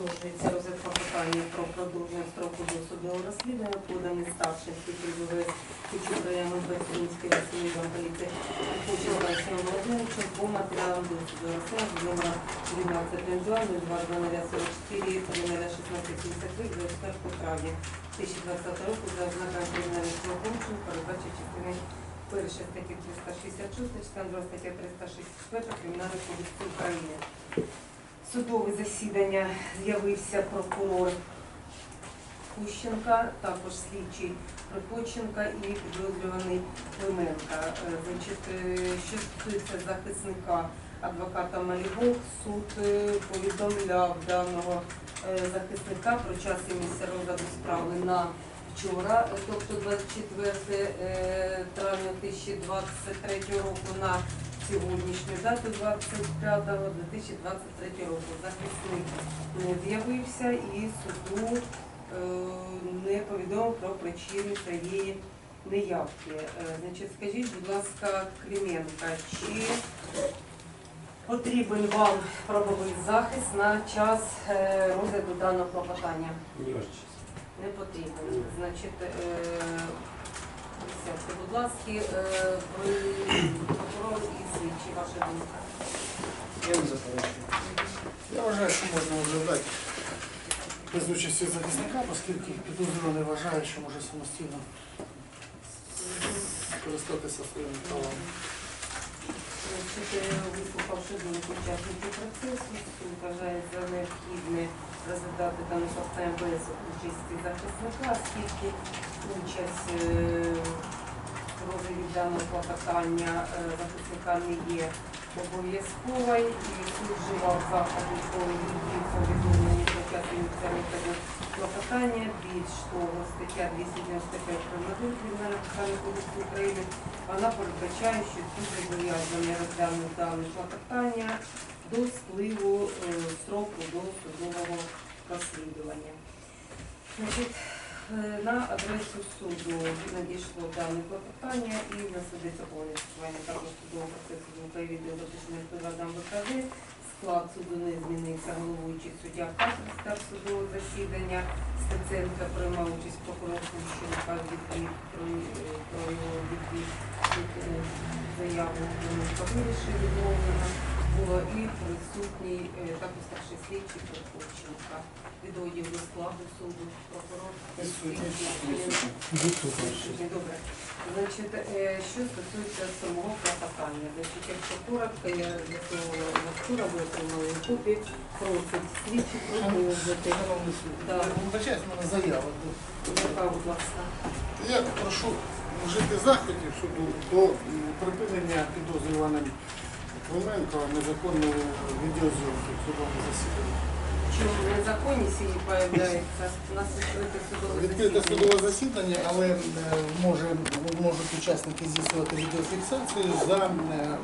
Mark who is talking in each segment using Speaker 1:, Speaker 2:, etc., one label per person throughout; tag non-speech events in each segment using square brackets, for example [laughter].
Speaker 1: Продовжується розгляд клопотання про продовження строку досудового розслідування, поданий старшим Кучукраєм Берсинський Василівом поліції Кучука Олексієм Володимировичем по матеріалам досуду розслідування номер 12 02 0044 24 травня 2020 року за ознаками кримінальних правопорушень, передбачить частини першої статті 366, частина 2 стаття 364 Кримінального кодексу України. Судове засідання з'явився прокурор Кущенка, також слідчий Припоченка і підозрюваний Клименка. Е, е, що стосується захисника адвоката Малігов, суд е, повідомляв даного захисника про час і місце розгляду справи на вчора, тобто 24 е, травня 2023 року на сьогоднішню дату 25 2023 року. Захисник не з'явився і суду е, не повідомив про причини цієї неявки. Е, Значить, скажіть, будь ласка, Клименка, чи потрібен вам правовий захист на час е, розгляду даного клопотання? Не потрібен. Значить, присядьте, будь ласка, е, ви прокурор і слідчі, ваша думка.
Speaker 2: Я не заперечую. Я вважаю, що можна розглядати без участі захисника, оскільки підозрюваний вважає, що може самостійно користатися своїми правами.
Speaker 1: Значить, е, вислухавши думку учасників процесу, вважає за необхідне дану питання без участі захисника, оскільки участь е, розгляді даного клопотання е, захисника не є обов'язковою, і заходи по відповідь повідомлення про час ініціативного клопотання. Більш того, стаття 295 Кримінального Кримінального кодексу України вона передбачає, що суд зобов'язаний розглянути дане клопотання до спливу е, строку до судового розслідування. Значить, е, на адресу суду надійшло дане клопотання і в нас ведеться повне також судового процесу звука і відео записаних приводам ВКЗ. Склад суду не змінився, головуючий суддя Катерська судового засідання. Стеценка приймав участь прокурор Кущенка відповідь про, е, про його відвід від заяву Клименка вирішив відмовлено було і присутній е, також старший слідчий Прокопченка. Відводів до складу суду прокурор слідчий. Добре. Значить, е, що стосується самого клопотання, значить, якщо коротко, я того вчора ви отримали копії, просить слідчі продовжити. Да.
Speaker 2: я вибачаюсь, в мене заява.
Speaker 1: Яка, будь ласка.
Speaker 2: Я прошу вжити заходів суду до припинення підозрюваним Клименко незаконної відеозйомки в судовому засіданні.
Speaker 1: Чому незаконність її появляється? У нас відкрите судове
Speaker 2: Відкрите
Speaker 1: засідання.
Speaker 2: судове засідання, але е, може, можуть учасники здійснювати відеофіксацію за е,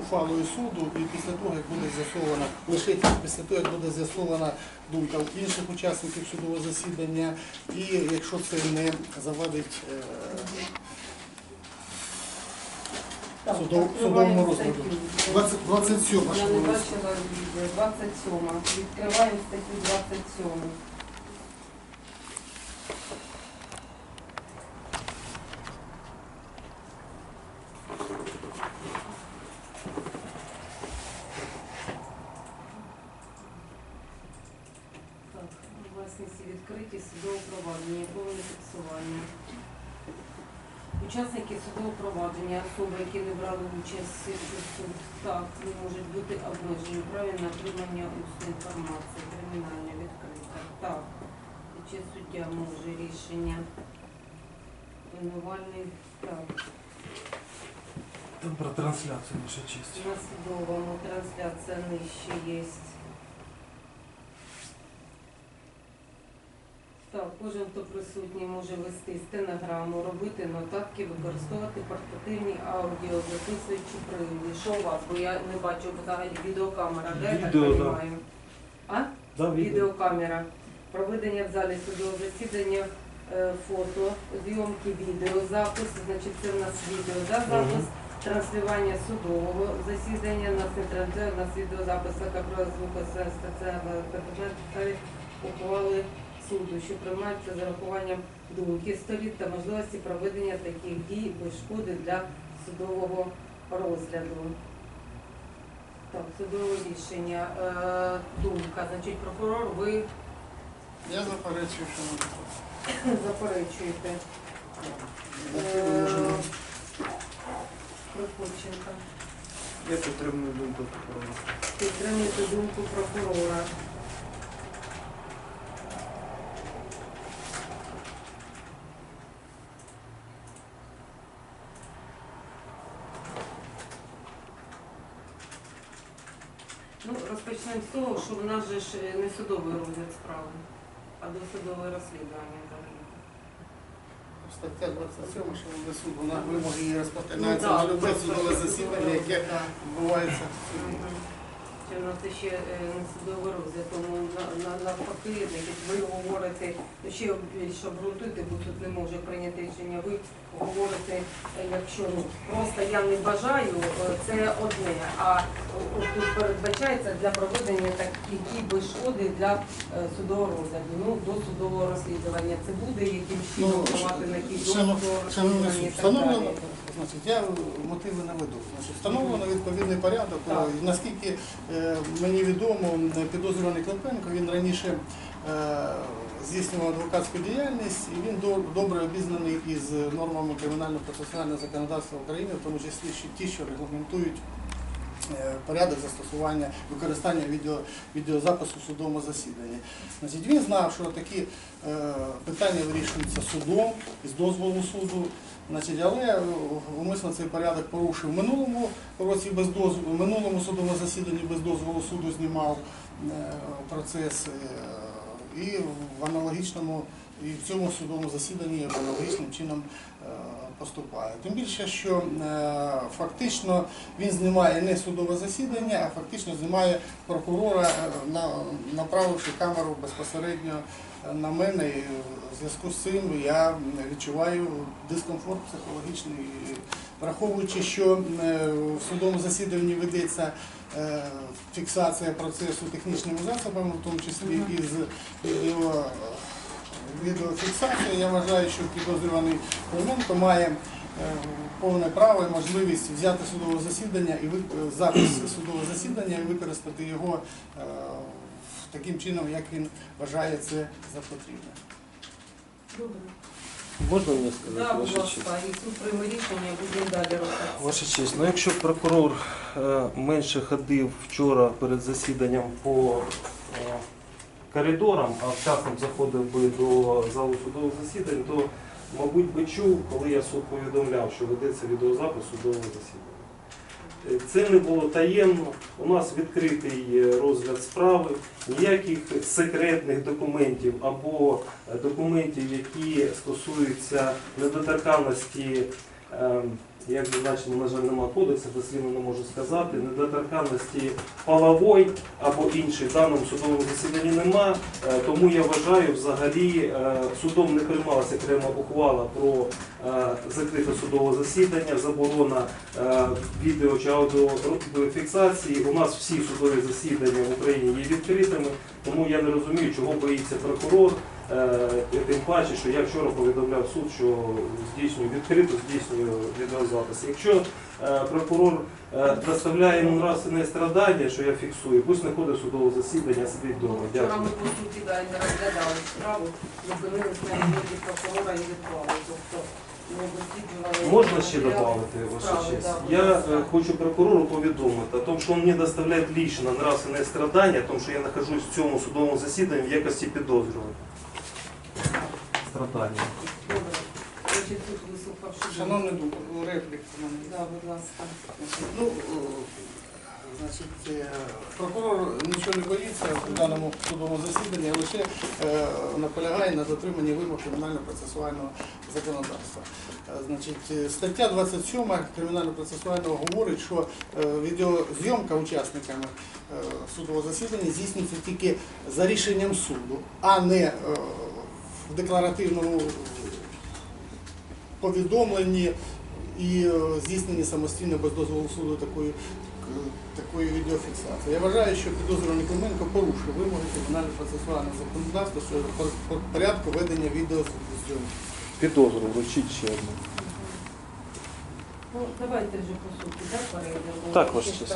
Speaker 2: ухвалою суду і після того, як буде з'ясована, лише після того, як буде з'ясована думка інших учасників судового засідання, і якщо це не завадить е,
Speaker 1: Так,
Speaker 2: судов- судовому розгляду. 20 27
Speaker 1: Я не бачила відео. 27. Відкриваємо статтю 27. Так, власниці відкриті судове провадження, повне фіксування. Учасники судового провадження, особи, які не брали участь у суд, так, не можуть бути обмежені праві на отримання усної інформації, кримінальне відкрите. Так, чи суддя може рішення винувальний, так,
Speaker 3: Там про трансляцію наша честь.
Speaker 1: на судовому трансляція нижче є. Так, кожен, хто присутній, може вести стенограму, робити нотатки, використовувати портативні аудіо, записуючи прилади. Що у вас? Бо я не бачу взагалі відеокамера. Де я так
Speaker 3: Відео, да.
Speaker 1: розумію? А?
Speaker 3: Да, відео.
Speaker 1: Відеокамера. Проведення в залі судового засідання, е, фото, зйомки відео, запис, значить це в нас відео, да, запис, транслювання судового засідання, у нас не транслює, у нас відеозапис, як про звук, стаціонарного ухвали суду, що приймається з урахуванням думки сторін та можливості проведення таких дій без шкоди для судового розгляду. Так, судове рішення. Е, думка. Значить, прокурор, ви
Speaker 2: Я заперечую, що не [coughs]
Speaker 1: заперечуєте. Е,
Speaker 2: можемо.
Speaker 3: Я підтримую думку прокурора.
Speaker 1: Підтримуєте думку прокурора. Ну, розпочнемо з того, що в нас же ж не судовий розгляд справи, а досудове розслідування взагалі.
Speaker 2: Стаття 27, що буде суд, вона вимоги її
Speaker 1: Ну, да,
Speaker 2: на любе судове засідання, яке
Speaker 1: да.
Speaker 2: відбувається в суді.
Speaker 1: Мгм. Чи в нас ще е, не судовий розгляд, тому на- на- навпаки, ви говорите, ну, ще більше обґрунтуйте, бо тут не може прийняти рішення. Ви говорите, якщо ну, просто я не бажаю, е, це одне. А тут передбачається для проведення таких дій шкоди для е, судового розгляду. Ну, до судового розслідування. Це буде яким чином
Speaker 2: Ну,
Speaker 1: на ті до
Speaker 2: шано-
Speaker 1: судового розслідування і так далі.
Speaker 2: встановлено, значить, я мотиви наведу. Значить, встановлено відповідний порядок.
Speaker 1: Так.
Speaker 2: Наскільки е, мені відомо, підозрюваний Клопенко він раніше е, здійснював адвокатську діяльність і він добре обізнаний із нормами кримінально-процесуального законодавства України, в тому числі ті, що регламентують е, порядок застосування використання відео, відеозапису в судовому засіданні. Значить, він знав, що такі е, питання вирішуються судом із дозволу суду. Значить, але е, умисно цей порядок порушив минулому році без дозволу, минулому судовому засіданні без дозволу суду знімав е, процес е, і в аналогічному, і в цьому судовому засіданні аналогічним чином е, поступає. Тим більше, що е, фактично він знімає не судове засідання, а фактично знімає прокурора, е, на- направивши камеру безпосередньо е, на мене. І в зв'язку з цим я відчуваю дискомфорт психологічний, враховуючи, що в судовому засіданні ведеться фіксація процесу технічними засобами, в тому числі
Speaker 1: Мгм.
Speaker 2: із відео, відеофіксацією, я вважаю, що підозрюваний Клименко має е, повне право і можливість взяти судове засідання і е, запис судового засідання і використати його е, таким чином, як він вважає це за потрібне.
Speaker 1: Добре.
Speaker 4: Можна мені сказати,
Speaker 1: будь
Speaker 4: ваша честь?
Speaker 1: і суд прийме рішення, будемо далі рухатися.
Speaker 4: Ваша честь, ну якщо прокурор менше ходив вчора перед засіданням по коридорам, а часом заходив би до залу судових засідань, то, мабуть, би чув, коли я суд повідомляв, що ведеться відеозапис судового засідання. Е, Це не було таємно. У нас відкритий е, розгляд справи, ніяких секретних документів або е, документів, які стосуються недоторканності, як зазначено, на жаль, немає кодексу, дослівно не можу сказати, недоторканності полової або іншої в даному судовому засіданні нема. Е, Тому я вважаю, взагалі е, судом не приймалася окрема ухвала про е, закрите судове засідання, заборона відео чи аудіофіксації. У нас всі судові засідання в Україні є відкритими, тому я не розумію, чого боїться прокурор. Е, Тим паче, що я вчора повідомляв суд, що здійснюю відкрито, здійснюю відеозапис. Якщо е, прокурор е, доставляє йому нравственне страдання, що я фіксую, пусть не ходить в судове засідання, а сидить вдома.
Speaker 1: Вчора ми по суті да, не розглядали справу, на відповіді прокурора і відклали. Тобто.
Speaker 4: Можна ще додати, ваша честь? Я хочу прокурору повідомити о том, що він мені доставляє лично нравственне страдання, о том, що я нахожусь в цьому судовому засіданні в якості підозрюваного.
Speaker 1: Вислухавши.
Speaker 2: Шановний дух, реплік у мене.
Speaker 1: Да, будь ласка.
Speaker 2: Ну, е, значить, е, прокурор нічого не боїться в даному судовому засіданні, а лише е, наполягає на дотриманні вимог кримінально-процесуального законодавства. Значить, стаття 27 кримінально-процесуального говорить, що відеозйомка учасниками судового засідання здійснюється тільки за рішенням суду, а не в декларативному повідомленні і здійсненні здійснені самостійно без дозволу суду такої такої відеофіксації. Я вважаю, що підозрюваний Клименко порушив вимоги кримінального процесуального законодавства щодо пор- пор- порядку ведення відеозйомки.
Speaker 4: Підозру вручіть ще одну.
Speaker 1: Ну, давайте вже по суті, так, перейдемо.
Speaker 4: Так, Ваша честь.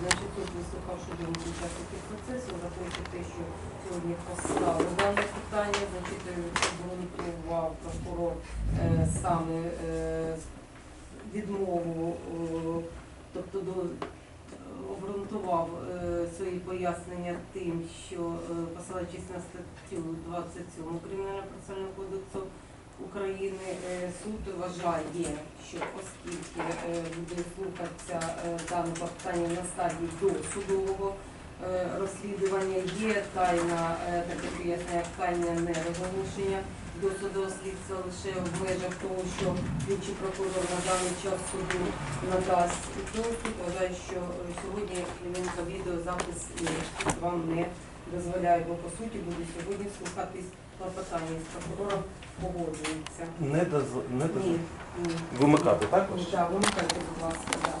Speaker 1: Значить, тут вислухавши думку учасників процесу, враховуючи те, що сьогодні поставили дане питання, значить, е, обґрунтував прокурор е, саме е, відмову, е, тобто до, обґрунтував е, свої пояснення тим, що е, посилаючись на статтю 27 Кримінального процесуального кодексу України е, суд вважає, що оскільки е, буде слухатися е, дане питання на стадії досудового е, розслідування, є тайна, е, таке пояснення, як тайне нерозголошення досудового слідства лише в межах того, що слідчий прокурор на даний час суду надасть. І тому вважає, що е, сьогодні відеозапис вам не дозволяє, бо по суті буде сьогодні слухатись клопотання з прокурором погоджується.
Speaker 4: Не доз... не доз...
Speaker 1: Ні, ні.
Speaker 4: Вимикати, так?
Speaker 1: Так, вимикайте, будь ласка, так.